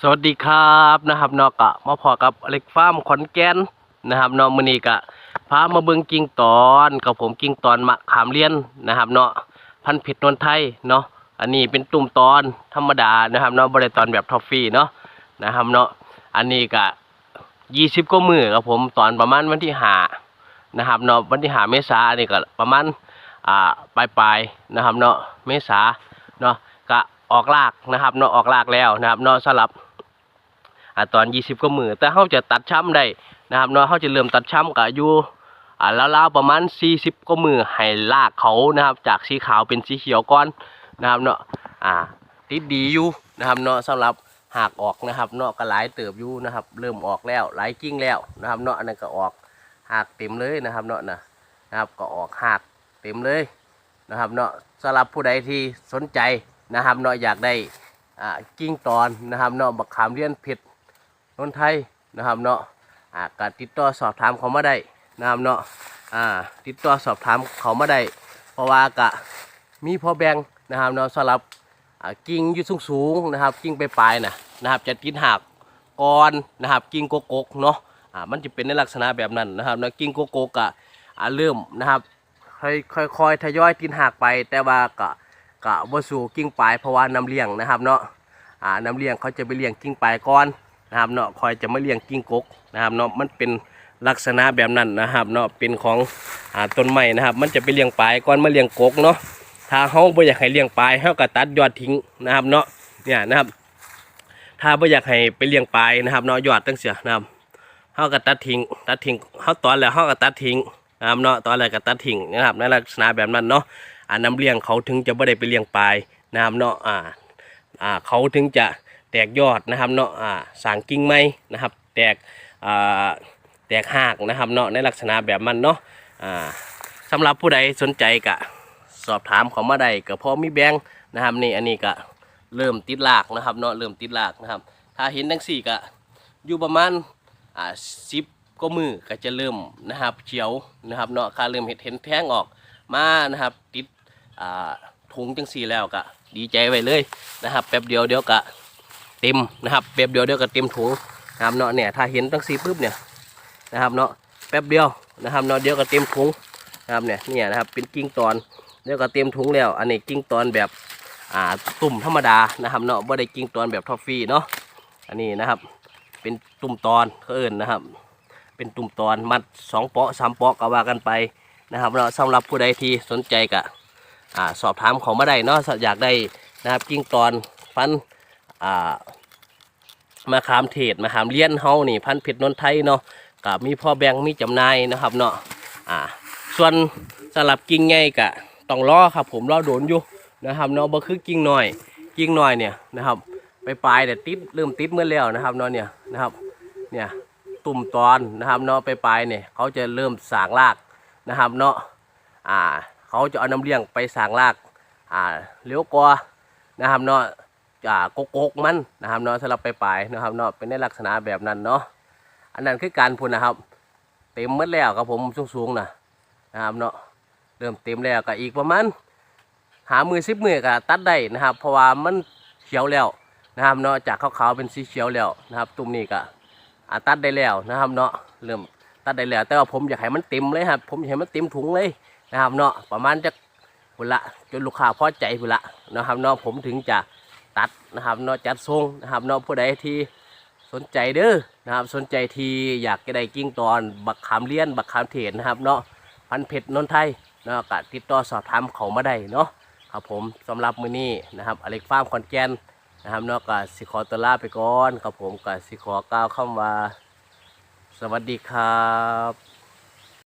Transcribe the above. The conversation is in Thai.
สวัสดีครับนะครับเนาะกะมาพอกับอเล็กฟาร์มขอนแก่นนะครับเนาะมื้อนีกะพามาเบิ่งกิ่งตอนกับผมกิ่งตอนมะขามเลียนนะครับเนาะพันผ็ดนนไทยเนาะอันนี้เป็นตุ่มตอนธรรมดานะครับเนาะบ่ได้ตอนแบบทอฟฟี่เนาะนะครับเนาะอันนี้กะ20กว่ามื้อครับผมตอนประมาณวันที่5นะครับเนาะวันที่5เมษาอันนี้ก็ประมาณอ่าปลายๆนะครับเนาะเมษาเนาะ ออกรากนะครับเนาะออกรากแล้วนะครับเนาะสำหรับอ่าตอน 20ก็มือแต่เขาจะตัดช้ำได้นะครับเนาะเขาจะเริ่มตัดช้ำกับอยู่อ่าราวๆประมาณ 40ก็มือให้ลากเขานะครับ จากสีขาวเป็นสีเขียวก่อนนะครับเนาะอ่าติดดีอยู่นะครับเนาะสำหรับหากออกนะครับเนาะก็หลายเติบอยู่นะครับ เริ่มออกแล้วหลายกิ่งแล้วนะครับเนาะอันนั้นก็ออกหากเต็มเลยนะครับเนาะนะนะครับก็ออกหากเต็มเลยนะครับเนาะสำหรับผู้ใดที่สนใจ นะครับเนาะอยากได้อ่ากิ่งตอนนะครับเนาะบักขามเลียนเผ็ดนนไทยนะครับเนาะอ่าก็ติดต่อสอบถามเขามาได้นะครับเนาะอ่าติดต่อสอบถามเขามาได้เพราะว่ากะมีพอแบ่งนะครับเนาะสำหรับกิ่งยู่สูงสูงๆนะครับ กิ่งไปปลายนะนะครับ จะติดหักก่อนนะครับ กิ่งโกโกกเนาะอ่ามันจะเป็นในลักษณะแบบนั้นนะครับเนาะกิ่งโกโกกอะอ่าเริ่มนะครับค่อยค่อยทยอยติดหักไปแต่ว่ากะ กะบ่สู่กิ่งปลายเพราะว่าน้ำเลี้ยงนะครับเนาะอ่าน้ำเลี้ยงเขาจะไปเลี้ยงกิ่งปลายก่อนนะครับเนาะคอยจะมาเลี้ยงกิ้งกกนะครับเนาะมันเป็นลักษณะแบบนั้นนะครับเนาะเป็นของอ่าต้นไม้นะครับ มันจะไปเลี้ยงปลายก่อนมาเลี้ยงกกเนาะถ้าเฮาบ่อยากให้เลี้ยงปลายเฮาก็ตัดยอดทิ้งนะครับเนาะเนี่ยนะครับ ถ้าบ่อยากให้ไปเลี้ยงปลายนะครับเนาะยอดตั้งเสียนะครับเฮาก็ตัดทิ้งตัดทิ้งเฮาตอนแล้วเฮาก็ตัดทิ้งนะครับเนาะตอนแรกก็ตัดทิ้งนะครับในลักษณะแบบนั้นเนาะ อ่าน้ำเลี้ยงเขาถึงจะบ่ได้ไปเลี้ยงปลายนะครับเนาะอ่าอ่าเขาถึงจะแตกยอดนะครับเนาะอ่าสางกิ่งไม้นะครับ แตกอ่าแตกหากนะครับเนาะในลักษณะแบบมันเนาะอ่าสำหรับผู้ใดสนใจกะสอบถามเขามาได้ก็พอมีแบงนะครับนี่อันนี้ก็เริ่มติดลากนะครับเนาะเริ่มติดลากนะครับ ถ้าเห็นทั้งสี่ก็อยู่ประมาณอ่าสิบก็มือก็จะเริ่มนะครับเขียวนะครับเนาะค่าเริ่มเห็นเห็นแทงออกมานะครับติด อ่าถุงจังสี่แล้วก็ดีใจไว้เลยนะครับ แป๊บเดียวเดี๋ยวก็เต็มนะครับ แป๊บเดียวเดียวก็เต็มถุงนะครับเนาะเนี่ยถ้าเห็นตั้งสีปุ๊บเนี่ยนะครับเนาะแป๊บเดียวนะครับเนาะเดี๋ยวก็เต็มถุงนะครับเนี่ยเนี่ยนะครับเป็นกิ่งตอนเดี๋ยวก็เต็มถุงแล้ว อันนี้กิ่งตอนแบบอ่าตุ่มธรรมดานะครับเนาะไม่ได้กิ่งตอนแบบทอฟฟี่เนาะอันนี้นะครับเป็นตุ่มตอนเขาเอิญนะครับ เป็นตุ่มตอนมัดสองเปาะสามเปาะก็ว่ากันไปนะครับเนาะสำหรับผู้ใดที่สนใจก็ อ่าสอบถามเขามาได้เนาะอยากได้นะครับกิ่งตอนฟันอ่ามาขามเทศมาขามเลี้ยนเฮานี่พันเผ็ดนนไทยเนาะกับมีพ่อแบงมีจำนายนะครับเนาะอ่าส่วนสำหรับกิ่งใหญ่กะต้องรอครับ ผมรอโดนอยู่นะครับเนาะบ่คือกิ่งหน้อย กิ่งหน้อยเนี่ยนะครับ ไปปลายแต่ติดเริ่มติดเมื่อแล้วนะครับเนาะเนี่ยนะครับเนี่ยตุ่มตอนนะครับเนาะไปปลายเนี่ยเขาจะเริ่มสางรากนะครับเนาะอ่า เขาจะเอาน้ำเลี้ยงไปสางรากอ่าเลี้ยวกวานะครับเนาะอ่าโกกกมันนะครับเนาะสำหรับไปปลายนะครับเนาะเป็นในลักษณะแบบนั้นเนาะอันนั้นคือการพูนนะครับ เต็มหมดแล้วครับผมสูงๆนะนะครับเนาะเริ่มเต็มแล้วก็อีกประมาณหามือสิบมือก็ตัดได้นะครับ เพราะว่ามันเขียวแล้วนะครับเนาะจากขาวๆเป็นสีเขียวแล้วนะครับตุ่มนี้ก็ตัดได้แล้วนะครับเนาะเริ่มตัดได้แล้วแต่ว่าผมอยากให้มันเต็มเลยครับผมอยากให้มันเต็มถุงเลย นะครับเนาะประมาณจะพุ่นละจนลูกค้าพอใจพุ่นละนะครับเนาะผมถึงจะตัดนะครับเนาะจัดทรงนะครับเนาะผู้ใดที่สนใจเด้อนะครับสนใจที่อยากจะได้กิ้งตอนบักขามเลี้ยนบักขามเทศนะครับเนาะพันเพชรนนทไทยเนาะก็ติดต่อสอบถามเขามาได้เนาะครับผมสำหรับมื้อนี้นะครับอเล็กฟาร์มคอนแกนนะครับเนาะก็สิขอตัวลาไปก่อนครับผมก็สิขอกล่าวคำว่า สวัสดีครับ